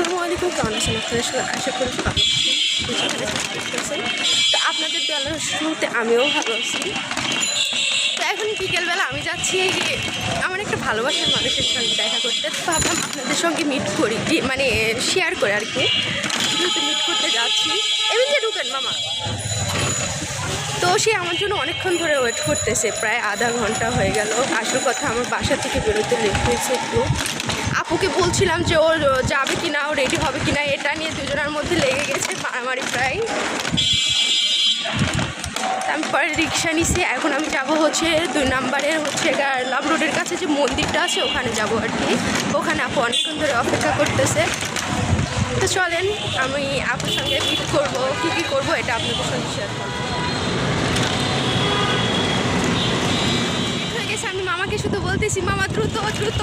আসসালামু আলাইকুম কেমন আছেন? আপনারা সবাই আশা করি তো আপনাদের বেলার শুরুতে আমিও ভালো আছি। তো এখন বিকেলবেলা আমি যাচ্ছি যে আমার একটা ভালোবাসার মানুষের সঙ্গে দেখা করতে। তো ভাবলাম আপনাদের সঙ্গে মিট করি মানে শেয়ার করে আর কি। যেহেতু মিট করতে যাচ্ছি। এমনি ঢুকেন, মামা। তো সে আমার জন্য অনেকক্ষণ ধরে ওয়েট করতেছে। প্রায় আধা ঘণ্টা হয়ে গেল। আসল কথা, আমার বাসা থেকে বেরোতে লেট হয়েছে একটু। আপুকে বলছিলাম যে ওর যাবে কি না ও রেডি হবে কি না এটা নিয়ে দুজনের মধ্যে লেগে গেছে মারামারি প্রায়। তারপরে রিক্সা নিছি, এখন আমি যাব হচ্ছে দুই নাম্বারের হচ্ছে লাভ রোডের কাছে যে মন্দিরটা আছে, ওখানে যাব আর কি। ওখানে আপু অনেকক্ষণ ধরে অপেক্ষা করতেছে। তো চলেন, আমি আপুর সঙ্গে মিট করব, কী কী করব, এটা আপনাদের সঙ্গে শেয়ার করব হয়ে মামাকে শুধু বলতেছি মামা দ্রুত। দ্রুত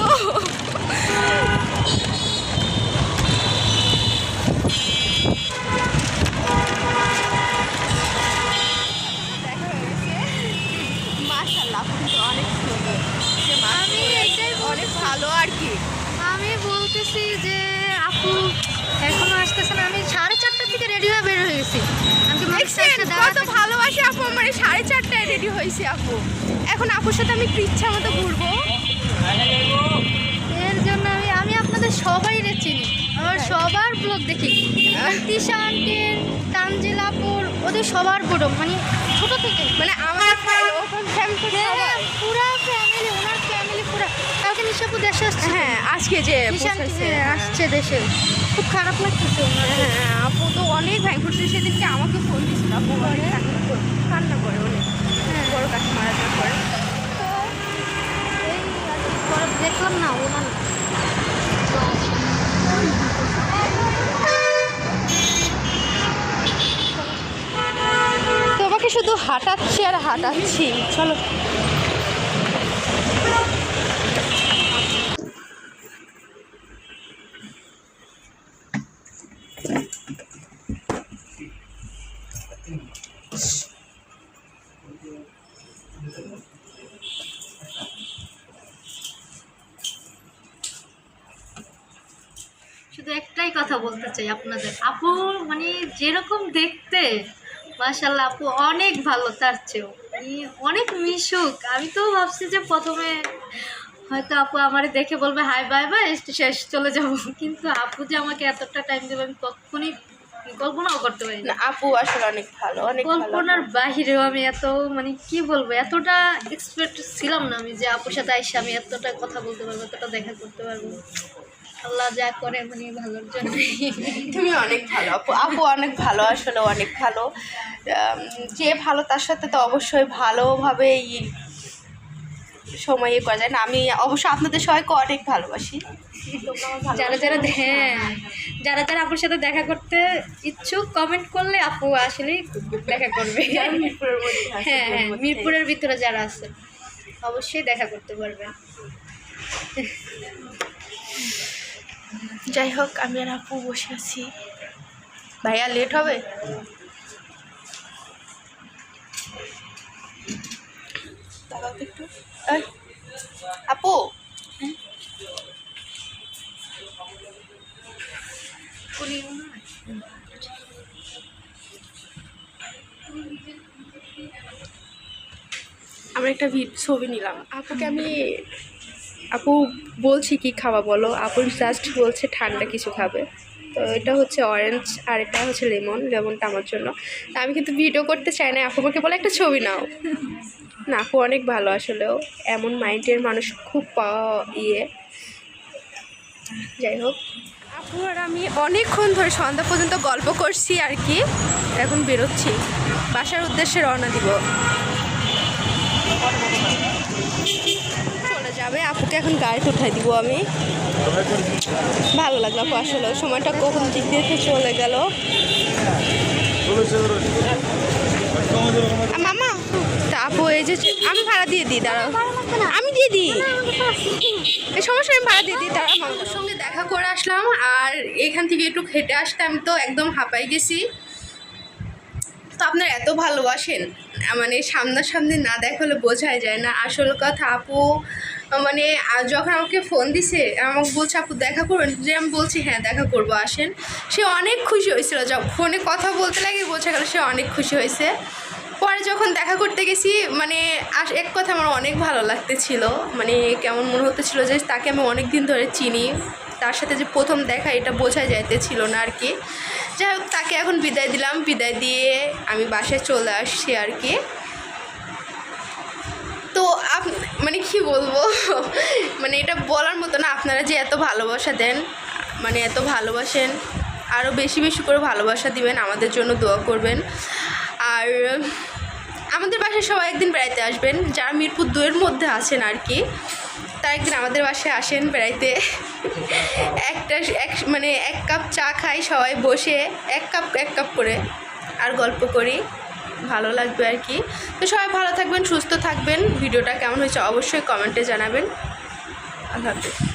আমি ভালো আর কি। আমি বলতেছি যে আপু এখনও আসতেছে না। আমি সাড়ে চারটার থেকে রেডি হয়ে বের হয়ে গেছি। আমি হয়েছে আপু। এখন আপুর সাথে আমি একটু ইচ্ছা মতো ঘুরবো। এর জন্য আমি আমি আপনাদের সবাই চিনি। আমার সবার ব্লগ দেখি। তিশা আন্টির তানজিলাপুর ওদের সবার বড় মানে ছোট থেকে। মানে আমার ফ্যামিলি হ্যাঁ পুরা ফ্যামিলি ওনার ফ্যামিলি পুরা। কালকে নিশাপু দেশে আসছে। হ্যাঁ আজকে যে হ্যাঁ, আসছে দেশে। খুব খারাপ লাগতেছে ওনার। হ্যাঁ আপু তো অনেক ভ্যাং করছে সেদিনকে আমাকে ফোন দিয়েছিল। আপু অনেক কান্না করে কান্না করে অনেক হ্যাঁ বড় কাছে মারা যাওয়ার পরে এই আর কি পরে দেখলাম না ওনার তোমাকে শুধু হাঁটাচ্ছি আর হাঁটাচ্ছি। চলো। শুধু একটাই কথা বলতে চাই আপনাদের। আপু মানে যেরকম দেখতে মাশাল্লাহ আপু অনেক ভালো তার চেয়েও। অনেক মিশুক। আমি তো ভাবছি যে প্রথমে হয়তো আপু আমার দেখে বলবে হাই বাই বাই শেষ চলে যাব। কিন্তু আপু যে আমাকে এতটা টাইম দেবে আমি কখনই কল্পনাও করতে পারি না। আপু আসলে অনেক ভালো অনেক কল্পনার বাহিরেও আমি এত মানে কি বলব এতটা এক্সপেক্ট ছিলাম না আমি যে আপুর সাথে আইসে আমি এতটা কথা বলতে পারব এতটা দেখা করতে পারব। আল্লাহ যা করে মানে ভালোর জন্য। তুমি অনেক ভালো। আপু আপু অনেক ভালো আসলে অনেক ভালো। যে ভালো তার সাথে তো অবশ্যই ভালোভাবে সময় ইয়ে করা যায় না। আমি অবশ্য আপনাদের সবাইকে অনেক ভালোবাসি। যারা যারা হ্যাঁ যারা যারা আপুর সাথে দেখা করতে ইচ্ছুক কমেন্ট করলে আপু আসলেই দেখা করবে। মিরপুরের মধ্যে হ্যাঁ হ্যাঁ মিরপুরের ভিতরে যারা আছে অবশ্যই দেখা করতে পারবে। যাই হোক আমি আর আপু বসে আছি। ভাইয়া লেট হবে? একটু। আপু! আমরা একটা ছবি নিলাম। আপুকে আমি আপু বলছি কি খাওয়া বলো? আপু জাস্ট বলছে ঠান্ডা কিছু খাবে। তো এটা হচ্ছে অরেঞ্জ আর এটা হচ্ছে লেমন লেমনটা আমার জন্য। তা আমি কিন্তু ভিডিও করতে চাই না, আপু বলে একটা ছবি নাও। না, আপু অনেক ভালো আসলেও এমন মাইন্ডের মানুষ খুব পাওয়া ইয়ে। যাই হোক। আপু আর আমি অনেকক্ষণ ধরে সন্ধ্যা পর্যন্ত গল্প করছি আর কি। এখন বেরোচ্ছি। বাসার উদ্দেশ্যে রওনা দিব। যাবে, আপুকে এখন গাড়িতে উঠাই দিব আমি। ভালো লাগল আপু আসলে। সময়টা কখন দিক দিয়ে চলে গেল। মামা আপু, এই যে আমি ভাড়া দিয়ে দিই, দাঁড়াও। আমি দিয়ে দিই। এই সমস্যা, আমি ভাড়া দিয়ে দিই তারা মামার সঙ্গে দেখা করে আসলাম, আর এখান থেকে একটু খেটে আসতাম তো একদম হাঁপাই গেছি। তো আপনারা এত ভালোবাসেন মানে সামনাসামনি না দেখালে বোঝাই যায় না। আসল কথা আপু মানে যখন আমাকে ফোন দিছে, আমাকে বলছে, আপু, দেখা করবেন? যে আমি বলছি হ্যাঁ দেখা করব, আসেন। সে অনেক খুশি হয়েছিল। যখন ফোনে কথা বলতে লাগে, বোঝা গেল সে অনেক খুশি হয়েছে। পরে যখন দেখা করতে গেছি মানে এক কথা আমার অনেক ভালো লাগতেছিল। মানে কেমন মনে হতেছিল যে তাকে আমি অনেক দিন ধরে চিনি। তার সাথে যে প্রথম দেখা এটা বোঝা যাইতেছিল না আর কি। যাই হোক, তাকে এখন বিদায় দিলাম। বিদায় দিয়ে আমি বাসায় চলে আসছি আর কি। তো আপ মানে কি বলব? মানে এটা বলার মতো না, আপনারা যে এত ভালোবাসা দেন মানে এত ভালোবাসেন আরও বেশি বেশি করে ভালোবাসা দিবেন, আমাদের জন্য দোয়া করবেন। আর আমাদের বাসায় সবাই একদিন বেড়াইতে আসবেন, যারা মিরপুর দুয়ের মধ্যে আছেন আর কি। তারা একদিন আমাদের বাসায় আসেন বেড়াইতে। একটা, এক মানে এক কাপ চা খাই সবাই বসে, এক কাপ এক কাপ করে আর গল্প করি। ভালো লাগবে আর কি। তো সবাই ভালো থাকবেন, সুস্থ থাকবেন। ভিডিওটা কেমন হয়েছে অবশ্যই কমেন্টে জানাবেন। আল্লাহ হাফিজ।